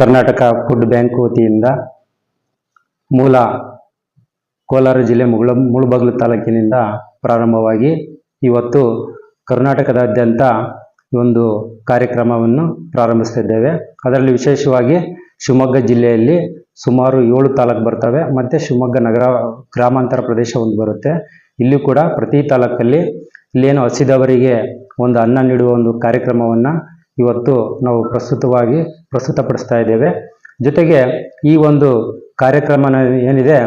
Karnataka food bank ವತಿಯಿಂದ ಮೂಲ ಕೋಲಾರ ಜಿಲ್ಲೆ ಮುಗಳ ಮುಳಬಾಗಿಲು ತಾಲೂಕಿನಿಂದ ಪ್ರಾರಂಭವಾಗಿ ಇವತ್ತು ಕರ್ನಾಟಕದಾದ್ಯಂತ ಒಂದು ಕಾರ್ಯಕ್ರಮವನ್ನು ಪ್ರಾರಂಭಿಸ್ತಿದ್ದೇವೆ. ಅದರಲ್ಲಿ ವಿಶೇಷವಾಗಿ ಶಿವಮೊಗ್ಗ ಜಿಲ್ಲೆಯಲ್ಲಿ ಸುಮಾರು ಏಳು ತಾಲೂಕು ಬರ್ತವೆ. ಮತ್ತು ಶಿವಮೊಗ್ಗ ನಗರ ಗ್ರಾಮಾಂತರ ಪ್ರದೇಶ ಒಂದು ಬರುತ್ತೆ. ಇಲ್ಲಿ ಕೂಡ ಪ್ರತಿ ತಾಲೂಕಲ್ಲಿ ಇಲ್ಲೇನು ಹಸಿದವರಿಗೆ ಒಂದು ಅನ್ನ ನೀಡುವ ಒಂದು ಕಾರ್ಯಕ್ರಮವನ್ನು ಇವತ್ತು ನಾವು ಪ್ರಸ್ತುತವಾಗಿ ಪ್ರಸ್ತುತಪಡಿಸ್ತಾ ಇದ್ದೇವೆ. ಜೊತೆಗೆ ಈ ಒಂದು ಕಾರ್ಯಕ್ರಮ ಏನಿದೆ,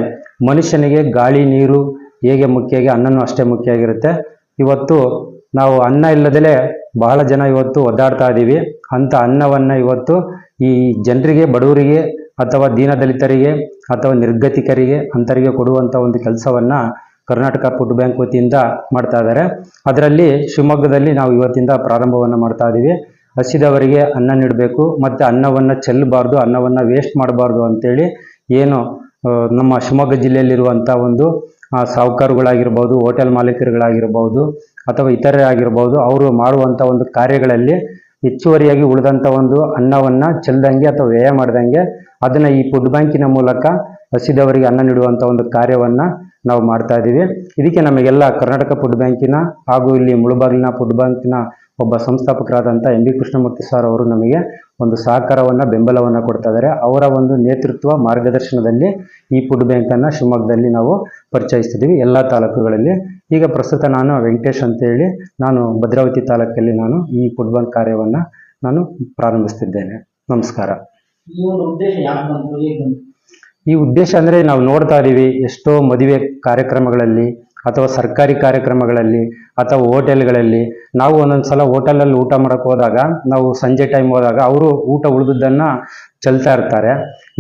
ಮನುಷ್ಯನಿಗೆ ಗಾಳಿ, ನೀರು ಹೇಗೆ ಮುಖ್ಯ ಆಗಿ ಅನ್ನನೂ ಅಷ್ಟೇ ಮುಖ್ಯ ಆಗಿರುತ್ತೆ. ಇವತ್ತು ನಾವು ಅನ್ನ ಇಲ್ಲದಲೆ ಬಹಳ ಜನ ಇವತ್ತು ಒದ್ದಾಡ್ತಾ ಇದ್ದೀವಿ. ಅಂಥ ಅನ್ನವನ್ನು ಇವತ್ತು ಈ ಜನರಿಗೆ, ಬಡವರಿಗೆ ಅಥವಾ ದೀನದಲಿತರಿಗೆ ಅಥವಾ ನಿರ್ಗತಿಕರಿಗೆ ಅಂತರಿಗೆ ಕೊಡುವಂಥ ಒಂದು ಕೆಲಸವನ್ನು ಕರ್ನಾಟಕ ಫುಡ್ ಬ್ಯಾಂಕ್ ವತಿಯಿಂದ ಮಾಡ್ತಾ ಇದ್ದಾರೆ. ಅದರಲ್ಲಿ ಶಿವಮೊಗ್ಗದಲ್ಲಿ ನಾವು ಇವತ್ತಿಂದ ಪ್ರಾರಂಭವನ್ನು ಮಾಡ್ತಾ ಇದ್ದೀವಿ. ಹಸಿದವರಿಗೆ ಅನ್ನ ನೀಡಬೇಕು, ಮತ್ತು ಅನ್ನವನ್ನು ಚೆಲ್ಲಬಾರ್ದು, ಅನ್ನವನ್ನು ವೇಸ್ಟ್ ಮಾಡಬಾರ್ದು ಅಂತೇಳಿ ಏನು ನಮ್ಮ ಶಿವಮೊಗ್ಗ ಜಿಲ್ಲೆಯಲ್ಲಿರುವಂಥ ಒಂದು ಸಾಹುಕಾರಗಳಾಗಿರ್ಬೋದು, ಹೋಟೆಲ್ ಮಾಲೀಕರುಗಳಾಗಿರ್ಬೋದು, ಅಥವಾ ಇತರೆ ಆಗಿರ್ಬೋದು, ಅವರು ಮಾಡುವಂಥ ಒಂದು ಕಾರ್ಯಗಳಲ್ಲಿ ಹೆಚ್ಚುವರಿಯಾಗಿ ಉಳಿದಂಥ ಒಂದು ಅನ್ನವನ್ನು ಚೆಲ್ಲದಂಗೆ ಅಥವಾ ವ್ಯಯ ಮಾಡ್ದಂಗೆ ಅದನ್ನು ಈ ಫುಡ್ ಬ್ಯಾಂಕಿನ ಮೂಲಕ ಹಸಿದವರಿಗೆ ಅನ್ನ ನೀಡುವಂಥ ಒಂದು ಕಾರ್ಯವನ್ನು ನಾವು ಮಾಡ್ತಾ ಇದ್ದೀವಿ ಇದಕ್ಕೆ ನಮಗೆಲ್ಲ ಕರ್ನಾಟಕ ಫುಡ್ ಬ್ಯಾಂಕಿನ ಹಾಗೂ ಇಲ್ಲಿ ಮುಳುಬಾಗಿಲಿನ ಫುಡ್ ಬ್ಯಾಂಕಿನ ಒಬ್ಬ ಸಂಸ್ಥಾಪಕರಾದಂಥ ಎಂ ಬಿ ಕೃಷ್ಣಮೂರ್ತಿ ಸರ್ ಅವರು ನಮಗೆ ಒಂದು ಸಹಕಾರವನ್ನು ಬೆಂಬಲವನ್ನು ಕೊಡ್ತಾ ಇದ್ದಾರೆ. ಅವರ ಒಂದು ನೇತೃತ್ವ ಮಾರ್ಗದರ್ಶನದಲ್ಲಿ ಈ ಫುಡ್ ಬ್ಯಾಂಕನ್ನು ಶಿವಮೊಗ್ಗದಲ್ಲಿ ನಾವು ಪರಿಚಯಿಸ್ತಿದ್ದೀವಿ ಎಲ್ಲ ತಾಲೂಕುಗಳಲ್ಲಿ. ಈಗ ಪ್ರಸ್ತುತ ನಾನು ವೆಂಕಟೇಶ್ ಅಂತೇಳಿ ನಾನು ಭದ್ರಾವತಿ ತಾಲೂಕಲ್ಲಿ ನಾನು ಈ ಫುಡ್ ಬ್ಯಾಂಕ್ ಕಾರ್ಯವನ್ನು ನಾನು ಪ್ರಾರಂಭಿಸ್ತಿದ್ದೇನೆ. ನಮಸ್ಕಾರ. ಈ ಉದ್ದೇಶ ಅಂದರೆ ನಾವು ನೋಡ್ತಾ ಇದ್ದೀವಿ ಎಷ್ಟೋ ಮದುವೆ ಕಾರ್ಯಕ್ರಮಗಳಲ್ಲಿ ಅಥವಾ ಸರ್ಕಾರಿ ಕಾರ್ಯಕ್ರಮಗಳಲ್ಲಿ ಅಥವಾ ಹೋಟೆಲ್ಗಳಲ್ಲಿ ನಾವು ಒಂದೊಂದು ಸಲ ಹೋಟೆಲಲ್ಲಿ ಊಟ ಮಾಡೋಕ್ಕೆ ಹೋದಾಗ, ನಾವು ಸಂಜೆ ಟೈಮ್ ಹೋದಾಗ ಅವರು ಊಟ ಉಳಿದದ್ದನ್ನು ಚೆಲ್ತಾ ಇರ್ತಾರೆ.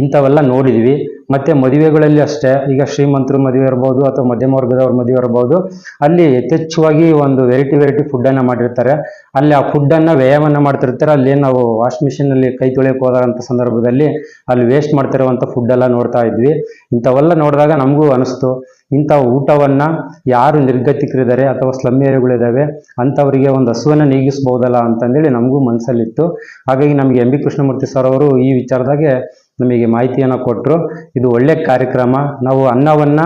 ಇಂಥವೆಲ್ಲ ನೋಡಿದ್ವಿ. ಮತ್ತು ಮದುವೆಗಳಲ್ಲಿ ಅಷ್ಟೇ, ಈಗ ಶ್ರೀಮಂತರು ಮದುವೆ ಇರ್ಬೋದು ಅಥವಾ ಮಧ್ಯಮ ವರ್ಗದವ್ರ ಮದುವೆ ಇರ್ಬೋದು, ಅಲ್ಲಿ ಯಥೇಚ್ಛವಾಗಿ ಒಂದು ವೆರೈಟಿ ವೆರೈಟಿ ಫುಡ್ಡನ್ನು ಮಾಡಿರ್ತಾರೆ. ಅಲ್ಲಿ ಆ ಫುಡ್ಡನ್ನು ವ್ಯಯವನ್ನು ಮಾಡ್ತಿರ್ತಾರೆ. ಅಲ್ಲಿ ನಾವು ವಾಶ್ ಮಿಷಿನಲ್ಲಿ ಕೈ ತೊಳೆಯೋಕೆ ಹೋದಂಥ ಸಂದರ್ಭದಲ್ಲಿ ಅಲ್ಲಿ ವೇಸ್ಟ್ ಮಾಡ್ತಿರುವಂಥ ಫುಡ್ಡೆಲ್ಲ ನೋಡ್ತಾ ಇದ್ವಿ. ಇಂಥವೆಲ್ಲ ನೋಡಿದಾಗ ನಮಗೂ ಅನಿಸ್ತು. ಇಂಥ ಊಟವನ್ನು ಯಾರು ನಿರ್ಗತಿಕರಿದ್ದಾರೆ ಅಥವಾ ಸ್ಲಮ್ ಏರಿಯಾಗಳಿದ್ದಾವೆ ಅಂಥವರಿಗೆ ಒಂದು ಹಸುವನ್ನು ನೀಗಿಸ್ಬೋದಲ್ಲ ಅಂತಂದೇಳಿ ನಮಗೂ ಮನಸ್ಸಲ್ಲಿತ್ತು ಹಾಗಾಗಿ ನಮಗೆ ಎಂ ಬಿ ಕೃಷ್ಣಮೂರ್ತಿ ಸರ್ ಅವರು ಈ ವಿಚಾರದಾಗೆ ನಮಗೆ ಮಾಹಿತಿಯನ್ನು ಕೊಟ್ಟರು ಇದು ಒಳ್ಳೆ ಕಾರ್ಯಕ್ರಮ. ನಾವು ಅನ್ನವನ್ನು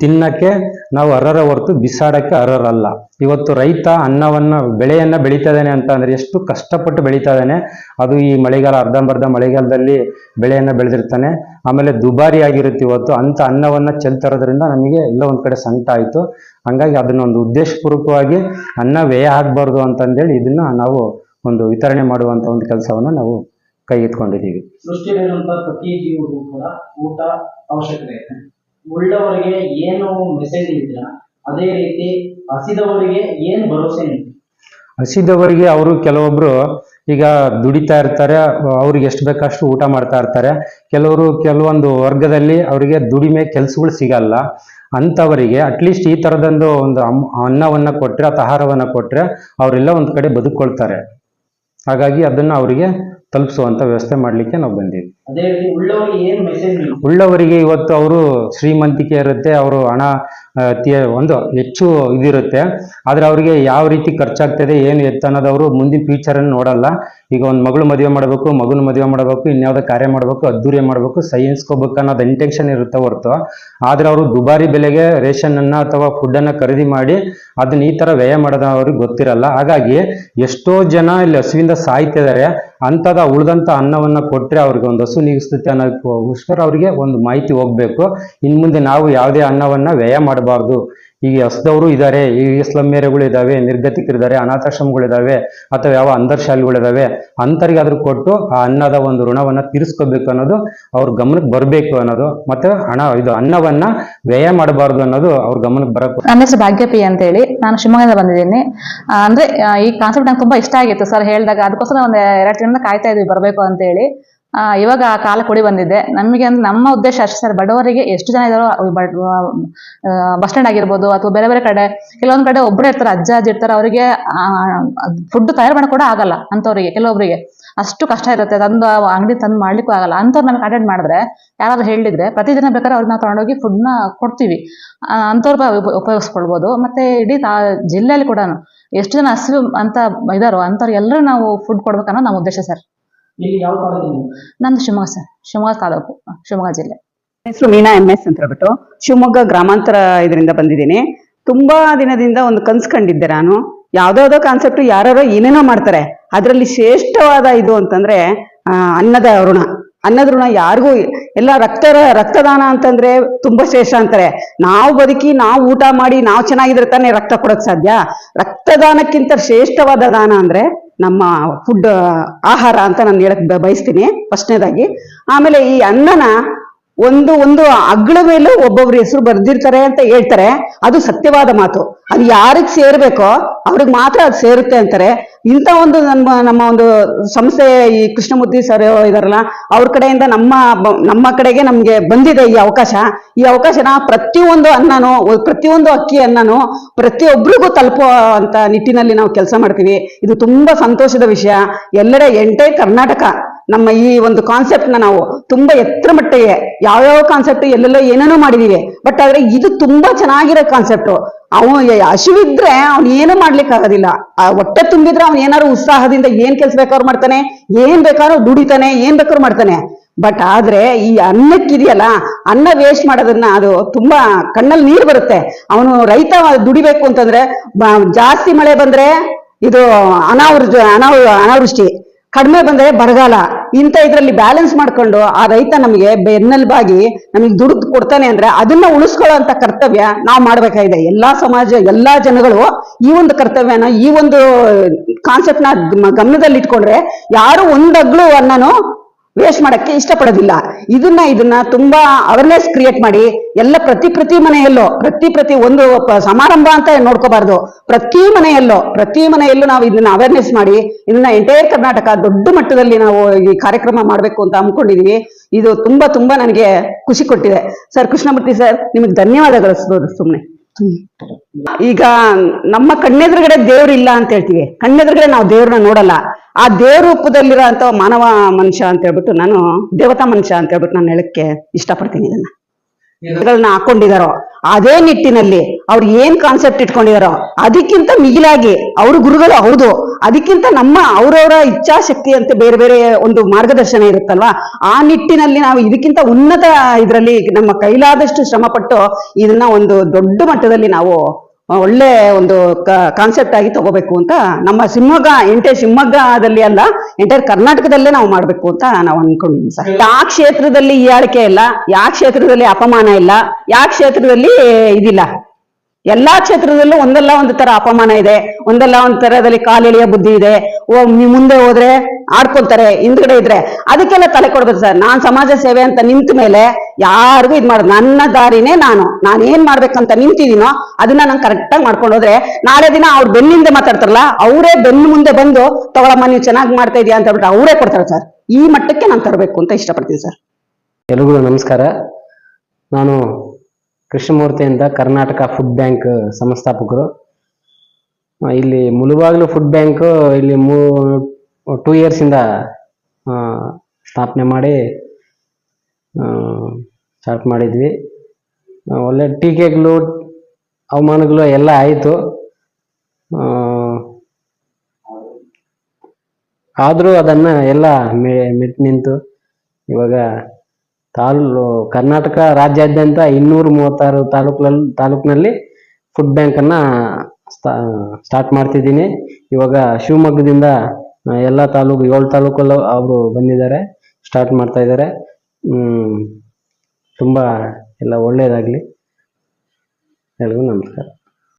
ತಿನ್ನಕ್ಕೆ ನಾವು ಅರ್ಹರ ಹೊರತು ಬಿಸಾಡೋಕ್ಕೆ ಅರ್ಹರಲ್ಲ. ಇವತ್ತು ರೈತ ಅನ್ನವನ್ನು ಬೆಳೆಯನ್ನು ಬೆಳೀತಾ ಇದ್ದಾನೆ ಅಂತ ಅಂದರೆ ಎಷ್ಟು ಕಷ್ಟಪಟ್ಟು ಬೆಳೀತಾ ಇದ್ದಾನೆ ಅದು ಈ ಮಳೆಗಾಲ, ಅರ್ಧಂಬರ್ಧ ಮಳೆಗಾಲದಲ್ಲಿ ಬೆಳೆಯನ್ನು ಬೆಳೆದಿರ್ತಾನೆ. ಆಮೇಲೆ ದುಬಾರಿ ಆಗಿರುತ್ತೆ ಇವತ್ತು. ಅಂಥ ಅನ್ನವನ್ನು ಚೆಲ್ತರೋದ್ರಿಂದ ನಮಗೆ ಎಲ್ಲ ಒಂದು ಕಡೆ ಸಂಕಟ ಆಯಿತು ಹಂಗಾಗಿ ಅದನ್ನೊಂದು ಉದ್ದೇಶಪೂರ್ವಕವಾಗಿ ಅನ್ನ ವ್ಯಯ ಆಗಬಾರ್ದು ಅಂತಂದೇಳಿ ಇದನ್ನು ನಾವು ಒಂದು ವಿತರಣೆ ಮಾಡುವಂಥ ಒಂದು ಕೆಲಸವನ್ನು ನಾವು ಕೈಗೆತ್ಕೊಂಡಿದ್ದೀವಿ ಸೃಷ್ಟಿಯಲ್ಲಿರುವಂತಹ ಪ್ರತಿ ಜೀವಕ್ಕೂ ಕೂಡ ಊಟ ಅವಶ್ಯಕತೆ ಇದೆ. ಉಳ್ಳವರಿಗೆ ಏನು ಮೆಸೇಜ್ ಇದೆಯಾ ಅದೇ ರೀತಿ ಹಸಿದವರಿಗೆ ಏನು ಭರವಸೆ ಹಸಿದವರಿಗೆ ಅವರು ಕೆಲವೊಬ್ರು ಈಗ ದುಡಿತಾ ಇರ್ತಾರೆ ಅವ್ರಿಗೆ ಎಷ್ಟು ಬೇಕಷ್ಟು ಊಟ ಮಾಡ್ತಾ ಇರ್ತಾರೆ. ಕೆಲವರು ಕೆಲವೊಂದು ವರ್ಗದಲ್ಲಿ ಅವರಿಗೆ ದುಡಿಮೆ ಕೆಲಸಗಳು ಸಿಗಲ್ಲ. ಅಂಥವರಿಗೆ ಅಟ್ಲೀಸ್ಟ್ ಈ ಥರದೊಂದು ಒಂದು ಅನ್ನವನ್ನು ಕೊಟ್ಟರೆ ಅಥವಾ ಆಹಾರವನ್ನು ಕೊಟ್ಟರೆ ಅವರೆಲ್ಲ ಒಂದು ಕಡೆ ಬದುಕೊಳ್ತಾರೆ ಹಾಗಾಗಿ ಅದನ್ನು ಅವರಿಗೆ ತಲುಪಿಸುವಂಥ ವ್ಯವಸ್ಥೆ ಮಾಡಲಿಕ್ಕೆ ನಾವು ಬಂದಿದ್ವಿ ಅದೇ ರೀತಿ ಉಳ್ಳವರಿಗೆ ಏನು ಮೆಸೇಜ್ ಉಳ್ಳವರಿಗೆ ಇವತ್ತು ಅವರು ಶ್ರೀಮಂತಿಕೆ ಇರುತ್ತೆ ಅವರು ಹಣ ಒಂದು ಹೆಚ್ಚು ಇದಿರುತ್ತೆ ಆದರೆ ಅವರಿಗೆ ಯಾವ ರೀತಿ ಖರ್ಚಾಗ್ತದೆ ಏನು ಎತ್ತ ಅನ್ನೋದು ಅವರು ಮುಂದಿನ ಫ್ಯೂಚರನ್ನು ನೋಡಲ್ಲ. ಈಗ ಒಂದು ಮಗಳು ಮದುವೆ ಮಾಡಬೇಕು ಮಗನ ಮದುವೆ ಮಾಡಬೇಕು ಇನ್ಯಾವುದೋ ಕಾರ್ಯ ಮಾಡಬೇಕು ಅದ್ದೂರಿ ಮಾಡಬೇಕು ಸೈನ್ಸ್ಕೋಬೇಕು ಅನ್ನೋದು ಇಂಟೆನ್ಷನ್ ಇರುತ್ತೆ ಹೊರತು. ಆದರೆ ಅವರು ದುಬಾರಿ ಬೆಲೆಗೆ ರೇಷನನ್ನು ಅಥವಾ ಫುಡ್ಡನ್ನು ಖರೀದಿ ಮಾಡಿ ಅದನ್ನ ಈ ಥರ ವ್ಯಯ ಮಾಡೋದು ಅವ್ರಿಗೆ ಗೊತ್ತಿರಲ್ಲ. ಹಾಗಾಗಿ ಎಷ್ಟೋ ಜನ ಇಲ್ಲಿ ಹಸುವಿಂದ ಸಾಯ್ತಿದ್ದಾರೆ. ಅಂಥದ ಉಳಿದಂಥ ಅನ್ನವನ್ನು ಕೊಟ್ಟರೆ ಅವ್ರಿಗೆ ಒಂದು ಹಸು ನೀಗಿಸ್ತೈತೆ ಅನ್ನೋದಕ್ಕೋಸ್ಕರ ಅವರಿಗೆ ಒಂದು ಮಾಹಿತಿ ಹೋಗಬೇಕು. ಇನ್ನು ಮುಂದೆ ನಾವು ಯಾವುದೇ ಅನ್ನವನ್ನು ವ್ಯಯ ಮಾಡಬಾರ್ದು. ಈಗ ಹೊಸದವರು ಇದ್ದಾರೆ ಈ ಸ್ಲಮ್ ಏರಿಯಾಗಳು ಇದ್ದಾವೆ ನಿರ್ಗತಿಕರಿದ್ದಾರೆ ಅನಾಥಾಶ್ರಮಗಳಿದ್ದಾವೆ ಅಥವಾ ಯಾವ ಅಂಧರ್ಶಾಲೆಗಳಿದ್ದಾವೆ ಅಂಥವ್ರಿಗೆ ಅದ್ರ ಕೊಟ್ಟು ಆ ಅನ್ನದ ಒಂದು ಋಣವನ್ನು ತೀರಿಸ್ಕೋಬೇಕು ಅನ್ನೋದು ಅವ್ರ ಗಮನಕ್ಕೆ ಬರಬೇಕು ಅನ್ನೋದು, ಮತ್ತು ಹಣ, ಇದು ಅನ್ನವನ್ನು ವ್ಯಯ ಮಾಡಬಾರ್ದು ಅನ್ನೋದು ಅವ್ರ ಗಮನಕ್ಕೆ ಬರಬೇಕು ನನ್ನ ಹೆಸರು ಭಾಗ್ಯಪಿ ಅಂತ ಹೇಳಿ ನಾನು ಶಿವಮೊಗ್ಗದಿಂದ ಬಂದಿದ್ದೀನಿ. ಅಂದರೆ ಈ ಕಾನ್ಸೆಪ್ಟ್ ನಂಗೆ ತುಂಬಾ ಇಷ್ಟ ಆಗಿತ್ತು ಸರ್ ಹೇಳಿದಾಗ, ಅದಕ್ಕೋಸ್ಕರ ಒಂದು ಎರಡು ತಿಂಗಳಿಂದ ಕಾಯ್ತಾ ಇದ್ವಿ, ಬರಬೇಕು ಅಂತ ಹೇಳಿ ಇವಾಗ ಆ ಕಾಲ ಕೂಡಿ ಬಂದಿದೆ. ನಮಗೆ ಅಂದ್ರೆ ನಮ್ಮ ಉದ್ದೇಶ ಅಷ್ಟೇ ಸರ್. ಬಡವರಿಗೆ ಎಷ್ಟು ಜನ ಇದಾರೋ ಬಸ್ ಸ್ಟ್ಯಾಂಡ್ ಆಗಿರ್ಬೋದು ಅಥವಾ ಬೇರೆ ಬೇರೆ ಕಡೆ, ಕೆಲವೊಂದು ಕಡೆ ಒಬ್ಬರೇ ಇರ್ತಾರೆ, ಅಜ್ಜ, ಅಜ್ಜಿ ಇರ್ತಾರೆ, ಅವರಿಗೆ ಫುಡ್ ತಯಾರು ಮಾಡಕ್ ಕೂಡ ಆಗಲ್ಲ ಅಂತವ್ರಿಗೆ ಕೆಲವೊಬ್ಬರಿಗೆ ಅಷ್ಟು ಕಷ್ಟ ಇರುತ್ತೆ. ತಂದು ಅಂಗಡಿ ತಂದು ಮಾಡ್ಲಿಕ್ಕೂ ಆಗಲ್ಲ. ಅಂಥವ್ರು ನಮ್ಗೆ ಕಾಂಟ್ಯಾಕ್ಟ್ ಮಾಡಿದ್ರೆ, ಯಾರಾದ್ರೂ ಹೇಳಿದ್ರೆ, ಪ್ರತಿದಿನ ಬೇಕಾದ್ರೆ ಅವ್ರನ್ನ ತಗೊಂಡೋಗಿ ನ ಕೊಡ್ತೀವಿ. ಉಪ- ಉಪಯೋಗಿಸ್ಕೊಳ್ಬೋದು. ಮತ್ತೆ ಇಡೀ ಜಿಲ್ಲೆಯಲ್ಲಿ ಕೂಡ ಎಷ್ಟು ಜನ ಹಸಿವು ಅಂತ ಇದಾರೋ, ಅಂಥವ್ರು ಎಲ್ಲರೂ ನಾವು ಫುಡ್ ಕೊಡ್ಬೇಕನ್ನೋ ನಮ್ಮ ಉದ್ದೇಶ ಸರ್. ಇಲ್ಲಿ ಯಾವ ನಂದು ಶಿವಮೊಗ್ಗ ಸರ್. ಶಿವಮೊಗ್ಗ ತಾಲೂಕು. ಶಿವಮೊಗ್ಗ ಜಿಲ್ಲೆ. ಹೆಸರು ಮೀನಾ ಎಂ ಎಸ್ ಅಂತ ಹೇಳ್ಬಿಟ್ಟು ಶಿವಮೊಗ್ಗ ಗ್ರಾಮಾಂತರ ಇದರಿಂದ ಬಂದಿದ್ದೀನಿ. ತುಂಬಾ ದಿನದಿಂದ ಒಂದು ಕನ್ಸ್ ಕಂಡಿದ್ದೆ ನಾನು. ಯಾವ್ದಾವ್ದೋ ಕಾನ್ಸೆಪ್ಟ್ ಯಾರೋ ಏನೇನೋ ಮಾಡ್ತಾರೆ. ಅದರಲ್ಲಿ ಶ್ರೇಷ್ಠವಾದ ಇದು ಅಂತಂದ್ರೆ ಆ, ಅನ್ನದ ಋಣ. ಅನ್ನದ ಋಣ ಯಾರಿಗೂ ಎಲ್ಲ ರಕ್ತ ರಕ್ತದಾನ ಅಂತಂದ್ರೆ ತುಂಬಾ ಶ್ರೇಷ್ಠ ಅಂತಾರೆ. ನಾವು ಬದುಕಿ ನಾವು ಊಟ ಮಾಡಿ ನಾವು ಚೆನ್ನಾಗಿದ್ರೆ ತಾನೇ ರಕ್ತ ಕೊಡಕ್ ಸಾಧ್ಯ. ರಕ್ತದಾನಕ್ಕಿಂತ ಶ್ರೇಷ್ಠವಾದ ದಾನ ಅಂದ್ರೆ ನಮ್ಮ ಫುಡ್ ಆಹಾರ ಅಂತ ನಾನು ಹೇಳಕ್ ಬಯಸ್ತೀನಿ. ಫಸ್ಟ್ನೇದಾಗಿ. ಆಮೇಲೆ ಈ ಅನ್ನನ ಒಂದು ಒಂದು ಅಗ್ಳ ಮೇಲೂ ಒಬ್ಬೊಬ್ರ ಹೆಸರು ಬರ್ದಿರ್ತಾರೆ ಅಂತ ಹೇಳ್ತಾರೆ. ಅದು ಸತ್ಯವಾದ ಮಾತು. ಅದು ಯಾರಿಗ್ ಸೇರ್ಬೇಕೋ ಅವ್ರಿಗೆ ಮಾತ್ರ ಅದು ಸೇರುತ್ತೆ ಅಂತಾರೆ. ಇಂಥ ಒಂದು ನಮ್ಮ ನಮ್ಮ ಒಂದು ಸಂಸ್ಥೆ ಈ ಕೃಷ್ಣಮೂರ್ತಿ ಸರ್ ಇದಾರಲ್ಲ, ಅವ್ರ ಕಡೆಯಿಂದ ನಮ್ಮ ನಮ್ಮ ಕಡೆಗೆ ನಮ್ಗೆ ಬಂದಿದೆ ಈ ಅವಕಾಶ. ಈ ಅವಕಾಶನ ಪ್ರತಿಯೊಂದು ಅನ್ನನೂ, ಪ್ರತಿಯೊಂದು ಅಕ್ಕಿ ಅನ್ನನೂ ಪ್ರತಿಯೊಬ್ಬರಿಗೂ ತಲುಪೋ ಅಂತ ನಿಟ್ಟಿನಲ್ಲಿ ನಾವು ಕೆಲಸ ಮಾಡ್ತೀವಿ. ಇದು ತುಂಬಾ ಸಂತೋಷದ ವಿಷಯ. ಎಲ್ಲೆಡೆ ಎಂಟೈರ್ ಕರ್ನಾಟಕ. ನಮ್ಮ ಈ ಒಂದು ಕಾನ್ಸೆಪ್ಟ್ನ ನಾವು ತುಂಬಾ ಎತ್ತರ ಮಟ್ಟಿಗೆ ಯಾವ್ಯಾವ ಕಾನ್ಸೆಪ್ಟ್ ಎಲ್ಲೆಲ್ಲೋ ಏನೇನೋ ಮಾಡಿದೀವಿ. ಬಟ್ ಆದ್ರೆ ಇದು ತುಂಬಾ ಚೆನ್ನಾಗಿರೋ ಕಾನ್ಸೆಪ್ಟ್ ಅವನು ಹಸಿವಿದ್ರೆ ಅವ್ನು ಏನು ಮಾಡ್ಲಿಕ್ಕೆ ಆಗೋದಿಲ್ಲ. ಆ ಹೊಟ್ಟೆ ತುಂಬಿದ್ರೆ ಅವ್ನು ಏನಾದ್ರು ಉತ್ಸಾಹದಿಂದ ಏನ್ ಕೆಲ್ಸ ಬೇಕಾದ್ರು ಮಾಡ್ತಾನೆ, ಏನ್ ಬೇಕಾದ್ರೂ ದುಡಿತಾನೆ, ಏನ್ ಬೇಕಾದ್ರು ಮಾಡ್ತಾನೆ. ಬಟ್ ಆದ್ರೆ ಈ ಅನ್ನಕ್ಕಿದೆಯಲ್ಲ, ಅನ್ನ ವೇಸ್ಟ್ ಮಾಡೋದನ್ನ ಅದು ತುಂಬಾ ಕಣ್ಣಲ್ಲಿ ನೀರು ಬರುತ್ತೆ. ಅವನು ರೈತ ದುಡಿಬೇಕು ಅಂತಂದ್ರೆ ಜಾಸ್ತಿ ಮಳೆ ಬಂದ್ರೆ ಇದು ಅನಾವೃ, ಅನಾವ, ಅನಾವೃಷ್ಟಿ. ಕಡಿಮೆ ಬಂದರೆ ಬರಗಾಲ. ಇಂಥ ಇದರಲ್ಲಿ ಬ್ಯಾಲೆನ್ಸ್ ಮಾಡ್ಕೊಂಡು ಆ ರೈತ ನಮಗೆ ಬೆನ್ನೆಲುಬಾಗಿ ನಮಗೆ ದುಡ್ಡು ಕೊಡ್ತಾನೆ ಅಂದ್ರೆ ಅದನ್ನ ಉಳಿಸ್ಕೊಳ್ಳೋ ಅಂತ ಕರ್ತವ್ಯ ನಾವು ಮಾಡ್ಬೇಕಾಗಿದೆ. ಎಲ್ಲಾ ಸಮಾಜ, ಎಲ್ಲಾ ಜನಗಳು ಈ ಒಂದು ಕರ್ತವ್ಯನ, ಈ ಒಂದು ಕಾನ್ಸೆಪ್ಟ್ನ ಗಮನದಲ್ಲಿ ಇಟ್ಕೊಂಡ್ರೆ ಯಾರು ಒಂದಗ್ಲು ಅನ್ನನು ವೇಸ್ಟ್ ಮಾಡಕ್ಕೆ ಇಷ್ಟಪಡೋದಿಲ್ಲ. ಇದನ್ನ ಇದನ್ನ ತುಂಬಾ ಅವೇರ್ನೆಸ್ ಕ್ರಿಯೇಟ್ ಮಾಡಿ ಎಲ್ಲ ಪ್ರತಿ ಪ್ರತಿ ಮನೆಯಲ್ಲೋ, ಪ್ರತಿ ಪ್ರತಿ ಒಂದು ಸಮಾರಂಭ ಅಂತ ನೋಡ್ಕೋಬಾರ್ದು. ಪ್ರತಿ ಮನೆಯಲ್ಲೋ, ಪ್ರತಿ ಮನೆಯಲ್ಲೂ ನಾವು ಇದನ್ನ ಅವೇರ್ನೆಸ್ ಮಾಡಿ, ಇದನ್ನ ಎಂಟೈರ್ ಕರ್ನಾಟಕ ದೊಡ್ಡ ಮಟ್ಟದಲ್ಲಿ ನಾವು ಈ ಕಾರ್ಯಕ್ರಮ ಮಾಡಬೇಕು ಅಂತ ಹಮ್ಮಿಕೊಂಡಿದೀವಿ ಇದು ತುಂಬಾ ತುಂಬಾ ನನಗೆ ಖುಷಿ ಕೊಟ್ಟಿದೆ. ಸರ್, ಕೃಷ್ಣಮೂರ್ತಿ ಸರ್, ನಿಮಗೆ ಧನ್ಯವಾದಗಳು ಸುಮ್ಮನೆ ಈಗ ನಮ್ಮ ಕಣ್ಣೆದುರುಗಡೆ ದೇವ್ರು ಇಲ್ಲ ಅಂತ ಹೇಳ್ತೀವಿ. ಕಣ್ಣೆದುರುಗಡೆ ನಾವು ದೇವ್ರನ್ನ ನೋಡಲ್ಲ. ಆ ದೇವ್ರ ರೂಪದಲ್ಲಿರೋ ಅಂತ ಮಾನವ ಮನುಷ್ಯ ಅಂತ ಹೇಳ್ಬಿಟ್ಟು ನಾನು ದೇವತಾ ಮನುಷ್ಯ ಅಂತ ಹೇಳ್ಬಿಟ್ಟು ನಾನು ಹೇಳಕ್ಕೆ ಇಷ್ಟಪಡ್ತೀನಿ ಇದನ್ನ. ಗಳನ್ನ ಹಾಕೊಂಡಿದಾರೋ ಅದೇ ನಿಟ್ಟಿನಲ್ಲಿ ಅವ್ರು ಏನ್ ಕಾನ್ಸೆಪ್ಟ್ ಇಟ್ಕೊಂಡಿದಾರೋ ಅದಕ್ಕಿಂತ ಮಿಗಿಲಾಗಿ ಅವ್ರ ಗುರುಗಳು ಹೌದು. ಅದಕ್ಕಿಂತ ನಮ್ಮ ಅವ್ರವರ ಇಚ್ಛಾಶಕ್ತಿ ಅಂತ ಬೇರೆ ಬೇರೆ ಒಂದು ಮಾರ್ಗದರ್ಶನ ಇರುತ್ತಲ್ವಾ? ಆ ನಿಟ್ಟಿನಲ್ಲಿ ನಾವು ಇದಕ್ಕಿಂತ ಉನ್ನತ ಇದರಲ್ಲಿ ನಮ್ಮ ಕೈಲಾದಷ್ಟು ಶ್ರಮ ಪಟ್ಟು ಇದನ್ನ ಒಂದು ದೊಡ್ಡ ಮಟ್ಟದಲ್ಲಿ ನಾವು ಒಳ್ಳೆ ಒಂದು ಕಾನ್ಸೆಪ್ಟ್ ಆಗಿ ತಗೋಬೇಕು ಅಂತ ನಮ್ಮ ಶಿವಮೊಗ್ಗ ಎಂಟೆ ಶಿವಮೊಗ್ಗದಲ್ಲಿ ಅಲ್ಲ ಎಂಟೈರ್ ಕರ್ನಾಟಕದಲ್ಲೇ ನಾವು ಮಾಡ್ಬೇಕು ಅಂತ ನಾವು ಅನ್ಕೊಂಡಿದ್ವಿ ಸರ್. ಯಾವ ಕ್ಷೇತ್ರದಲ್ಲಿ ಹೀಯಾಳಿಕೆ ಇಲ್ಲ ಯಾವ ಕ್ಷೇತ್ರದಲ್ಲಿ ಅಪಮಾನ ಇಲ್ಲ ಯಾವ ಕ್ಷೇತ್ರದಲ್ಲಿ ಇದಿಲ್ಲ. ಎಲ್ಲಾ ಕ್ಷೇತ್ರದಲ್ಲೂ ಒಂದಲ್ಲ ಒಂದು ತರ ಅಪಮಾನ ಇದೆ ಒಂದಲ್ಲ ಒಂದು ತರದಲ್ಲಿ ಕಾಲೆಳೆಯ ಬುದ್ಧಿ ಇದೆ ಓ ನೀವ್ ಮುಂದೆ ಹೋದ್ರೆ ಆಡ್ಕೊಂತಾರೆ ಹಿಂದ್ಗಡೆ ಇದ್ರೆ ಅದಕ್ಕೆಲ್ಲ ತಲೆ ಕೊಡ್ಬೇಕು ಸರ್. ನಾನ್ ಸಮಾಜ ಸೇವೆ ಅಂತ ನಿಂತ ಮೇಲೆ ಯಾರಿಗೂ ಇದು ಮಾಡೋದು. ನನ್ನ ದಾರಿನೇ ನಾನು. ನಾನು ಏನ್ ಮಾಡ್ಬೇಕಂತ ನಿಂತಿದ್ದೀನೋ ಅದನ್ನ ನಾನು ಕರೆಕ್ಟಾಗಿ ಮಾಡ್ಕೊಂಡು ಹೋದ್ರೆ ನಾಳೆ ದಿನ ಅವ್ರ ಬೆನ್ನಿಂದ ಮಾತಾಡ್ತಾರಲ್ಲ, ಅವರೇ ಬೆನ್ನು ಮುಂದೆ ಬಂದು, ತಗೊಳಮ್ಮ, ನೀವು ಚೆನ್ನಾಗಿ ಮಾಡ್ತಾ ಇದೀಯಾ? ಅಂತ ಹೇಳ್ಬಿಟ್ಟು ಅವರೇ ಕೊಡ್ತಾರೆ ಸರ್. ಈ ಮಟ್ಟಕ್ಕೆ ನಾನು ತರಬೇಕು ಅಂತ ಇಷ್ಟಪಡ್ತೀನಿ ಸರ್. ಎಲ್ಲರಿಗೂ ನಮಸ್ಕಾರ. ನಾನು ಕೃಷ್ಣಮೂರ್ತಿ ಅಂತ ಕರ್ನಾಟಕ ಫುಡ್ ಬ್ಯಾಂಕ್ ಸಂಸ್ಥಾಪಕರು. ಇಲ್ಲಿ ಮುಲುವಾಗ್ಲು ಫುಡ್ ಬ್ಯಾಂಕ್ ಇಲ್ಲಿ ಮೂ, ಟೂ ಇಯರ್ಸಿಂದ ಸ್ಥಾಪನೆ ಮಾಡಿ ಸ್ಟಾರ್ಟ್ ಮಾಡಿದ್ವಿ. ಒಳ್ಳೆ ಟೀಕೆಗಳು, ಅವಮಾನಗಳು ಎಲ್ಲ ಆಯಿತು. ಆದರೂ ಅದನ್ನು ಎಲ್ಲ ಮೆಟ್ ನಿಂತು. ಇವಾಗ ತಾಲೂ ಕರ್ನಾಟಕ ರಾಜ್ಯಾದ್ಯಂತ ಇನ್ನೂರ ಮೂವತ್ತಾರು ತಾಲೂಕಲ್ಲಿ, ತಾಲೂಕಿನಲ್ಲಿ ಫುಡ್ ಬ್ಯಾಂಕನ್ನು ಸ್ಟಾರ್ಟ್ ಮಾಡ್ತಿದ್ದೀನಿ. ಇವಾಗ ಶಿವಮೊಗ್ಗದಿಂದ ಎಲ್ಲ ತಾಲೂಕು, ಏಳು ತಾಲೂಕಲ್ಲೂ ಅವರು ಬಂದಿದ್ದಾರೆ ಸ್ಟಾರ್ಟ್ ಮಾಡ್ತಾ ಇದ್ದಾರೆ. ತುಂಬ ಎಲ್ಲ ಒಳ್ಳೆಯದಾಗಲಿ ಎಲ್ರಿಗೂ ನಮಸ್ಕಾರ.